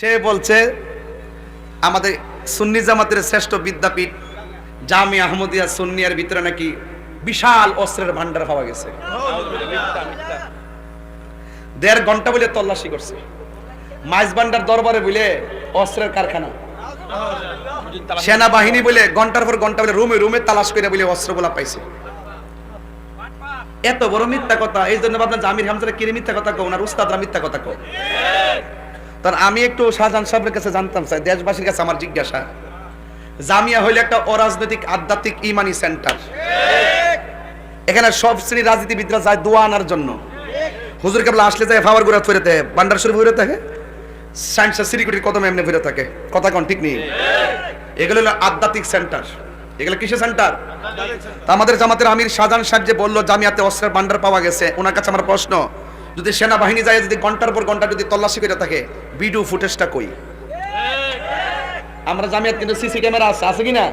সে বলছে, আমাদের সুন্নি জামাতের শ্রেষ্ঠ বিদ্যাপীঠ জামি আহমদিয়া সুন্নিয়ার ভিতরে নাকি বিশাল অস্ত্রের ভান্ডার পাওয়া গেছে। দেড় ঘণ্টা বলে তল্লাশি করছে। মাইজ ভান্ডার দরবারে বলে অস্ত্রের কারখানা। সেনাবাহিনী বলে ঘণ্টার পর ঘণ্টা বলে রুমে রুমে তালাশ করে বলে অস্ত্রগুলা পাইছে। এত বড় মিথ্যা কথা, এই জন্য যে আমির হামজারা কিরে মিথ্যা কথা কো ওনার উস্তাদরা মিথ্যা কথা কো তার আমি একটু শাহজাহান সাহেবের কাছে জানতাম, স্যার, দেশবাসীর কাছে আমার জিজ্ঞাসা। জামিয়া হইলে একটা অরাজনৈতিক আধ্যাত্মিক ইমানি সেন্টার। এখানে সব শ্রেণির রাজনীতিবিদরা যায় দোয়া আনার জন্য। হুজুর কেবল আসলে যায় ফাওয়ার গুড়া ফিরে থাকে বান্ডার শরীফ ফিরে থাকে সায়েন্স সিরিকুটির কদম এমনি ফিরে থাকে। কথা কোন, ঠিক নেই? এগুলো হলো আধ্যাত্মিক সেন্টার। এগুলো কিসের সেন্টার? আমাদের জামাতের আমির শাহজাহান সাহেব যে বলল, জামিয়াতে অস্ত্রের ভান্ডার পাওয়া গেছে, ওনার কাছে আমার প্রশ্ন। যদি সেনাবাহিনী যায় যদি ঘণ্টার পর ঘণ্টা যদি তল্লাশি করে থাকে ভিডিও ফুটেজটা কই? আমরা জামিয়াত কিন্তু সিসি ক্যামেরা আছে আছে কি না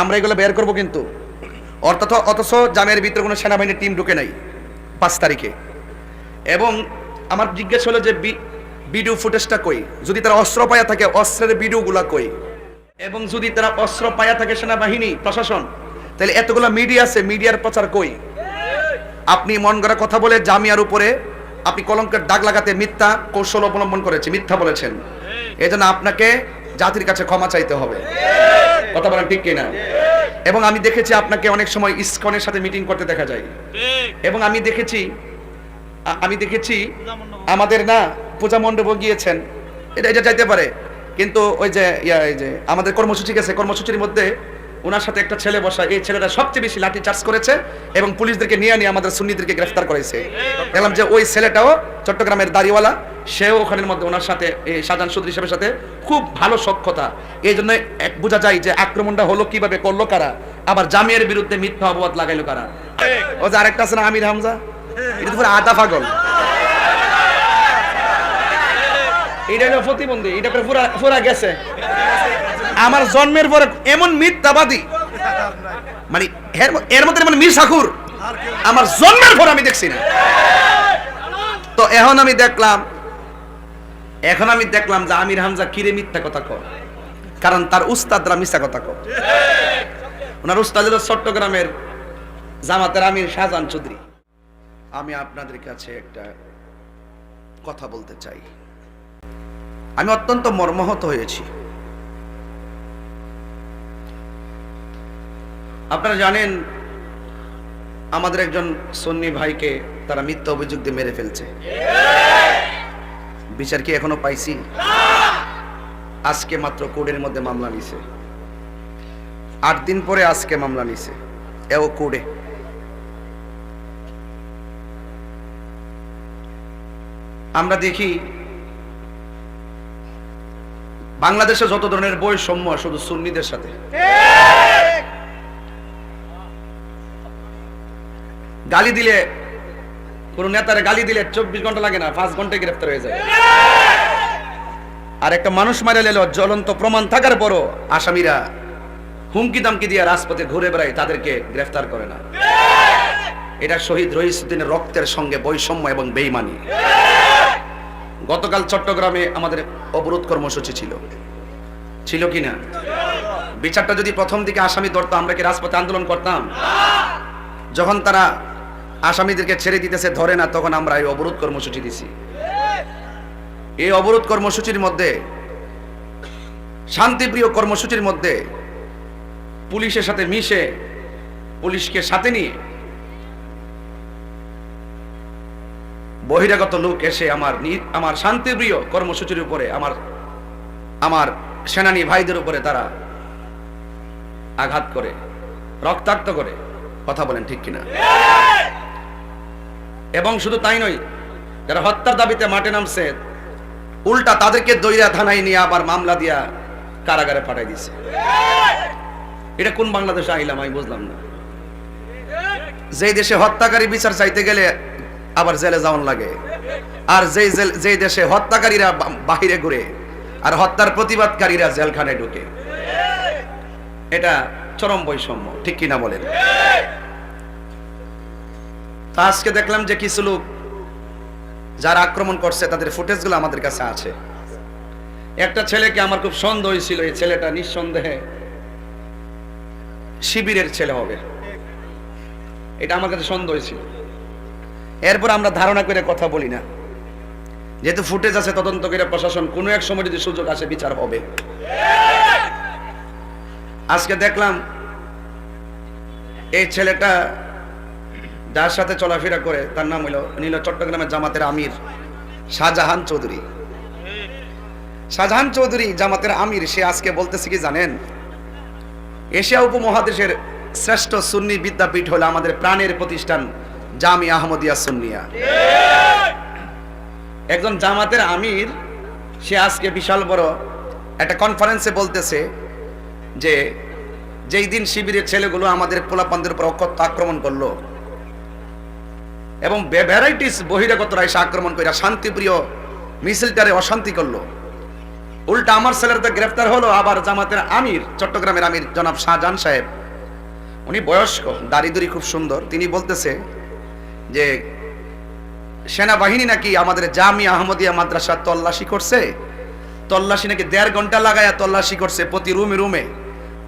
আমরা এগুলো বের করব কিন্তু। অর্থাৎ অথচ জামিয়ার ভিতরে কোনো সেনাবাহিনীর টিম ঢুকে নাই পাঁচ তারিখে। এবং আমার জিজ্ঞেস হলো যে ভিডিও ফুটেজটা কই? যদি তারা অস্ত্র পায়া থাকে অস্ত্রের ভিডিওগুলা কই? এবং যদি তারা অস্ত্র পায়া থাকে সেনাবাহিনী প্রশাসন তাহলে এতগুলো মিডিয়া আছে মিডিয়ার প্রচার কই? আপনি মন গড়া কথা বলে জামিয়ার উপরে আপনি কলঙ্কের দাগ লাগাতে মিথ্যা কৌশল অবলম্বন করেছে, মিথ্যা বলেছেন। এই জন্য আপনাকে জাতির কাছে ক্ষমা চাইতে হবে। কথা বলেন ঠিক কিনা? এবং আমি দেখেছি আপনাকে অনেক সময় ইসকনের সাথে মিটিং করতে দেখা যায়। এবং আমি দেখেছি আমি দেখেছি আমাদের না পূজা মণ্ডপে গিয়েছেন। এটা এটা চাইতে পারে। কিন্তু ওই যে, ইয়া, এই যে, আমাদের কর্মসূচি গেছে। কর্মসূচির মধ্যে ওনার সাথে একটা ছেলে বসা, এই ছেলেটা সবচেয়ে বেশি লাঠি চার্জ করেছে এবং পুলিশদেরকে নিয়ে নিয়ে আমাদের সুন্নিদেরকে গ্রেফতার করেছে। দেখলাম যে ওই ছেলেটাও চট্টগ্রামের দাড়িওয়ালা, সেও ওখানের মধ্যে ওনার সাথে, এই শাহজাহান সুদ্রি সাহেবের সাথে খুব ভালো সক্ষতা। এই জন্য এক বোঝা যায় যে আক্রমণটা হলো কীভাবে, করল কারা, আবার জামিয়ার বিরুদ্ধে মিথ্যা অপবাদ লাগাইলো কারা। ও যে আরেকটা আছে না, আমির হামজা? এটা পুরো আদা পাগল। এটা হলো প্রতিবন্ধী, এটা পুরা পুরা গেছে। আমার জন্মের পরে এমন মিথ্যাবাদী। মানে এর মধ্যে মানে মীর সাকুর আমার জন্মের পর আমি দেখছি না। তো এখন আমি দেখলাম এখন আমি দেখলাম যে আমির হামজা কিরে মিথ্যা কথা কর কারণ তার উস্তাদরা মিথ্যা কথা কর ওনার উস্তাদ হলো চট্টগ্রামের জামাতের আমির শাহজাহান চৌধুরী। আমি আপনাদের কাছে একটা কথা বলতে চাই। আমি অত্যন্ত মর্মাহত হয়েছি। আপনারা জানেন, আমাদের একজন সন্নি ভাইকে তারা মিথ্যা অভিযোগ দিয়ে মেরে ফেলছে। বিচার কি এখনও পাইছি? আজকে মাত্র কোর্টের মধ্যে মামলা নিছে। আট দিন পরে আজকে মামলা নিছে, এও কোর্টে। আমরা দেখি, বাংলাদেশে যত ধরনের বৈষম্য, শুধু সুন্নিদের সাথে। গালি দিলে, কোন নেতারে গালি দিলে চব্বিশ ঘণ্টা লাগে না, পাঁচ ঘন্টায় গ্রেফতার হয়ে যায়। আর একটা মানুষ মারা লেল, জ্বলন্ত প্রমাণ থাকার পরও আসামিরা হুমকি দামকি দিয়ে রাজপথে ঘুরে বেড়ায়, তাদেরকে গ্রেফতার করে না। এটা শহীদ রহিসুদ্দিনের রক্তের সঙ্গে বৈষম্য এবং বেইমানি। গতকাল চট্টগ্রামে আমাদের অবরোধ কর্মসূচি ছিল। ছিল কি না? বিচারটা যদি প্রথম দিকে আসামি ধরতো, আমরা কি রাজপথে আন্দোলন করতাম? যখন তারা আসামিদেরকে ছেড়ে দিতেছে, ধরে না, তখন আমরা এই অবরোধ কর্মসূচি দিছি। এই অবরোধ কর্মসূচির মধ্যে, শান্তিপ্রিয় কর্মসূচির মধ্যে, পুলিশের সাথে মিশে, পুলিশকে সাথে নিয়ে, বহিরাগত লোক এসে আমার আমার শান্তিপ্রিয় কর্মসূচির উপরে, আমার আমার সেনানী ভাইদের উপরে তারা আঘাত করে, রক্তাক্ত করে, কথা বলেন ঠিক কিনা? এবং শুধু তাই নয়, যারা হত্যার দাবিতে মাঠে নামছে, উল্টা তাদেরকে দৈরা থানায় নিয়ে আবার মামলা দিয়া কারাগারে পাঠাই দিছে। এটা কোন বাংলাদেশে আইলাম আমি বুঝলাম না। যেই দেশে হত্যাকারী বিচার চাইতে গেলে আবার জেলে যাওয়ান লাগে। আর যেই দেশে হত্যাকারীরা বাহিরে ঘুরে, আর হত্যার প্রতিবাদকারীরা জেলখানায় ঢুকে। এটা চরম বৈষম্য, ঠিক কিনা বলেন? তা আজকে দেখলাম যে কিছু লোক যারা আক্রমণ করছে, তাদের ফুটেজগুলো আমাদের কাছে আছে। একটা ছেলেকে আমার খুব সন্দেহ হয়েছিল, এই ছেলেটা নিঃসন্দেহে শিবিরের ছেলে হবে। এটা আমার কাছে সন্দেহ হয়েছিল। এরপর আমরা ধারণা করে কথা বলি না। যেহেতু ফুটেজ আছে, তদন্ত করে প্রশাসন কোনো এক সময় যদি সুযোগ আসে, বিচার হবে। আজকে দেখলাম, এই ছেলেটা যার সাথে চলাফেরা করে তার নাম হইল নীল চট্টগ্রামের জামাতের আমির শাহজাহান চৌধুরী। শাহজাহান চৌধুরী জামাতের আমির, সে আজকে বলতেছে কি জানেন? এশিয়া উপমহাদেশের শ্রেষ্ঠ সুন্নি বিদ্যাপীঠ হলো আমাদের প্রাণের প্রতিষ্ঠান জামি আহমদিয়া সুন্নিয়া। একজন জামাতের আমির, সে আজকে বিশাল বড় একটা কনফারেন্সে বলতেছে যে, যেই দিন শিবিরের ছেলেগুলো আমাদের পোলাপানদের উপর অকথ্য আক্রমণ করল এবং ভ্যারাইটিস বহিরাগতরা এসে আক্রমণ করে শান্তিপ্রিয় মিছিলটারে অশান্তি করল। উল্টা আমার ছেলের তো গ্রেফতার হলো, আবার জামাতের আমির, চট্টগ্রামের আমির জনাব শাহজাহান সাহেব। উনি বয়স্ক দাড়ি খুব সুন্দর। তিনি বলতেছে যে, সেনাবাহিনী নাকি আমাদের জামি আহমদিয়া মাদ্রাসা তল্লাশি করছে? তল্লাশি নাকি দেড় ঘণ্টা লাগায়া তল্লাশি করছে প্রতি রুমে রুমে?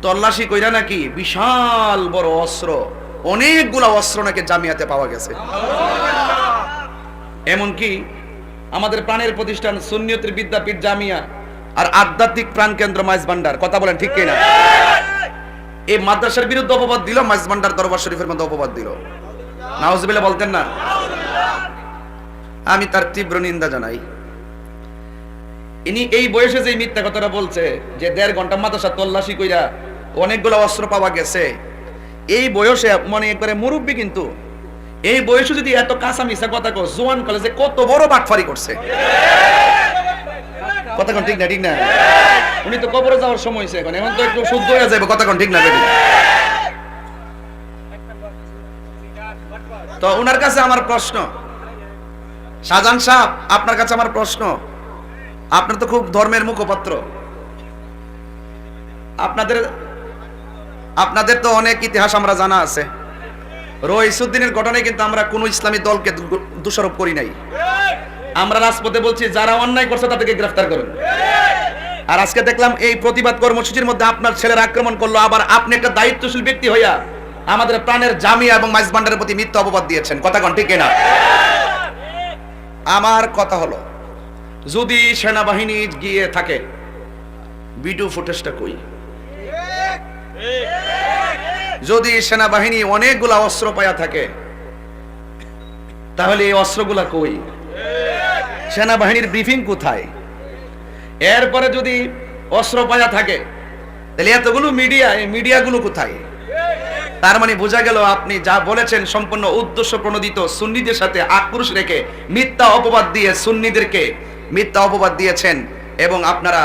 তল্লাশি কইরা নাকি বিশাল বড় অস্ত্র। অনেকগুলা অস্ত্র নাকি জামিয়াতে পাওয়া গেছে। এমনকি আমাদের প্রাণের প্রতিষ্ঠান সুন্নিয়তের বিদ্যাপীঠ জামিয়া আর আধ্যাত্মিক প্রাণ কেন্দ্র মাইজ ভান্ডার কথা বলেন ঠিক কিনা? এই মাদ্রাসার বিরুদ্ধে অপবাদ দিল মাইজ ভান্ডার দরবার শরীফের মধ্যে অপবাদ দিল। নাউজবিল্লাহ বলতেন না? আমি তার তীব্র নিন্দা জানাই। ইনি এই বয়সে যে মিথ্যা কথাটা বলছে, যে দেড় ঘণ্টা মাদ্রাসা তল্লাশি কইরা অনেকগুলো অস্ত্র পাওয়া গেছে এই বয়সে, মনে একবারে মুরব্বী কিন্তু, এই বয়সে যদি এত কাঁচা মিশা কথা কো জোয়ান কলেজে কত বড় বাটফারি করছে। কথা কোন, ঠিক না ঠিক না? উনি তো কবরে যাওয়ার সময় হয়েছে এখন এখন তো একটু শুদ্ধ হয়ে যাবে কথা কোন, ঠিক না তো ওনার কাছে আমার প্রশ্ন। শাহজাহান সাহেব, আপনার কাছে আমার প্রশ্ন। আপনার তো খুব ধর্মের মুখপাত্র। আপনাদের আপনাদের তো অনেক ইতিহাস আমরা জানা আছে। রইসুদ্দিনের ঘটনায় কিন্তু আমরা কোনো ইসলামী দলকে দোষারোপ করি নাই। আমরা রাজপথে বলছি, যারা অন্যায় করছে তাদেরকে গ্রেফতার করুন। আর আজকে দেখলাম এই প্রতিবাদ কর্মসূচির মধ্যে আপনার ছেলের আক্রমণ করল, আবার আপনি একটা দায়িত্বশীল ব্যক্তি হইয়া আমাদের প্রাণের জামিয়া এবং মাইজবান্ডারের প্রতি মিথ্যা অপবাদ দিয়েছেন। কথা কন, ঠিক না আমার কথা হলো, যদি সেনাবাহিনী গিয়ে থাকে, ভিডিও ফুটেজটা কই? যদি সেনাবাহিনী অনেকগুলা অস্ত্র পায়া থাকে, তাহলে এই অস্ত্রগুলা কই? সেনাবাহিনীর ব্রিফিং কোথায়? এরপরে যদি অস্ত্র পায়া থাকে, তাহলে এতগুলো মিডিয়া, এই মিডিয়াগুলো কোথায়? তার মানে বোঝা গেল আপনি যা বলেছেন সম্পূর্ণ উদ্দেশ্য প্রণোদিত সুন্নিদের সাথে আক্রোশ রেখে মিথ্যা অপবাদ দিয়ে সুন্নিদেরকে মিথ্যা অপবাদ দিয়েছেন এবং আপনারা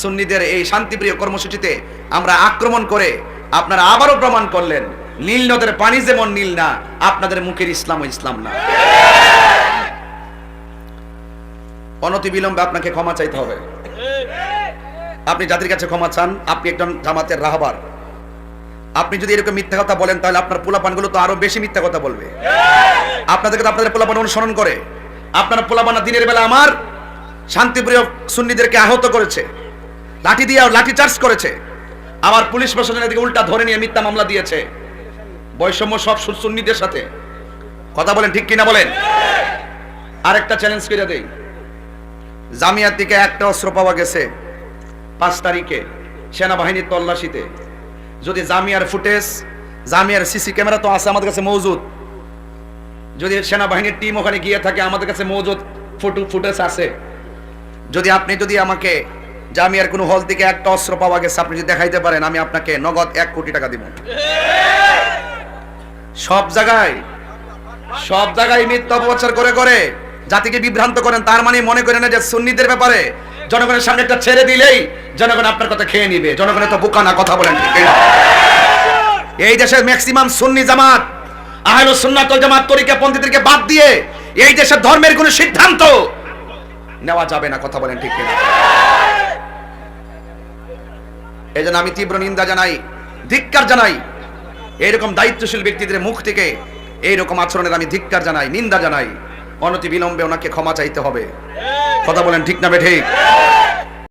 সুন্নিদের এই শান্তিপ্রিয় কর্মসূচিতে আমরা আক্রমণ করে আপনারা আবারও প্রমাণ করলেন, নীল নদের পানি যেমন নীল না, আপনাদের মুখের ইসলাম ও ইসলাম না। অনতি বিলম্বে আপনাকে ক্ষমা চাইতে হবে। আপনি জাতির কাছে ক্ষমা চান, আপনি একজন জামাতের রাহবার। আপনি যদি এরকম মিথ্যা কথা বলেন, তাহলে আপনার পোলাপানগুলো তো আরও বেশি মিথ্যা কথা বলবে। আপনাদেরকে তো আপনাদের পোলাপান অনুসরণ করে। আপনার পোলাপানা দিনের বেলা আমার শান্তিপ্রিয় সুন্নিদেরকে আহত করেছে, লাঠি দিয়ে লাঠি চার্জ করেছে। আমার পুলিশ প্রশাসনের এদিকে উল্টা ধরে নিয়ে মিথ্যা মামলা দিয়েছে। বৈষম্য সব সুন্নিদের সাথে। কথা বলেন ঠিক কিনা বলেন? আরেকটা চ্যালেঞ্জ করে দেই। জামিয়ার দিকে একটা অস্ত্র পাওয়া গেছে পাঁচ তারিখে সেনাবাহিনীর তল্লাশিতে। যদি জামিয়ার ফুটেজ, জামিয়ার সিসি ক্যামেরা তো আছে আমাদের কাছে মজুদ। যদি সেনাবাহিনীর টিম ওখানে গিয়ে থাকে, আমাদের কাছে মজুদ ফটো ফুটেজ আছে। যদি আপনি যদি আমাকে জামিয়ার কোনো হল থেকে একটা অস্ত্র পাওয়া গেছে, আপনি যদি দেখাইতে পারেন, আমি আপনাকে নগদ এক কোটি টাকা দিব। সব জায়গায় সব জায়গায় মিথ্যা অপপ্রচার করে করে জাতিকে বিভ্রান্ত করেন, তার মানে মনে করেন যে সুন্নিদের ব্যাপারে জনগণের সামনে একটা ছেড়ে দিলেই জনগণ আপনার কথা খেয়ে নিবে। জনগণের তো বোকা না, কথা বলেন এই দেশের ম্যাক্সিমাম সুন্নি জামাত আহলুস সুন্নাত জামাত তরিকা পন্থীদেরকে বাদ দিয়ে এই দেশের ধর্মের কোনো সিদ্ধান্ত নেওয়া যাবে না, কথা বলেন ঠিক কিনা? এই আমি তীব্র নিন্দা জানাই, ধিক্কার জানাই। এইরকম দায়িত্বশীল ব্যক্তিদের মুখ থেকে এইরকম আচরণের আমি ধিক্কার জানাই, নিন্দা জানাই। অনতি বিলম্বে ওনাকে ক্ষমা চাইতে হবে। কথা বলেন ঠিক না বে ঠিক?